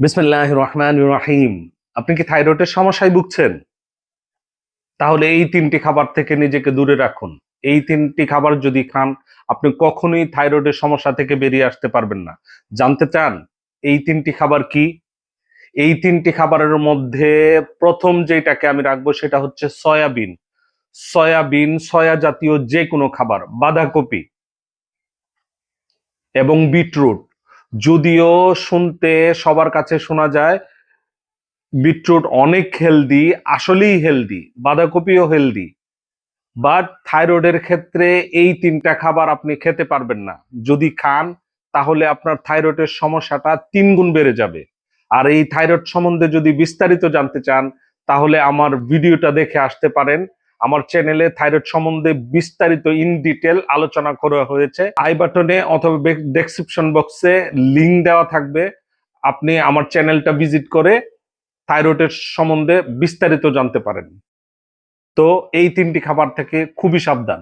বিসমিল্লাহ রহমান রাহিম আপনি কি থাইরয়েডের সমস্যায় ভুগছেন? তাহলে এই তিনটি খাবার থেকে নিজেকে দূরে রাখুন। এই তিনটি খাবার যদি খান, আপনি কখনোই থাইরয়েডের সমস্যা থেকে বেরিয়ে আসতে পারবেন না। জানতে চান এই তিনটি খাবার কি? এই তিনটি খাবারের মধ্যে প্রথম যেটাকে আমি রাখব সেটা হচ্ছে সয়াবিন। সয়াবিন, সয়া জাতীয় যে কোনো খাবার, বাঁধাকপি এবং বিটরুট। যদিও শুনতে সবার কাছে শোনা যায়, বিটরুট অনেক হেলদি আসলেই হেলদি বাঁধাকপিও হেলদি বাট থাইরয়েডের ক্ষেত্রে এই তিনটা খাবার আপনি খেতে পারবেন না। যদি খান, তাহলে আপনার থাইরয়েডের সমস্যাটা তিন গুণ বেড়ে যাবে। আর এই থাইরয়েড সম্বন্ধে যদি বিস্তারিত জানতে চান, তাহলে আমার ভিডিওটা দেখে আসতে পারেন। আমার চ্যানেলে থাইরয়েড সম্বন্ধে বিস্তারিত ইন ডিটেল আলোচনা করা হয়েছে। আই বাটনে অথবা ডেসক্রিপশন বক্সে লিঙ্ক দেওয়া থাকবে। আপনি আমার চ্যানেলটা ভিজিট করে থাইরয়েডের সম্বন্ধে বিস্তারিত জানতে পারেন। তো এই তিনটি খাবার থেকে খুবই সাবধান।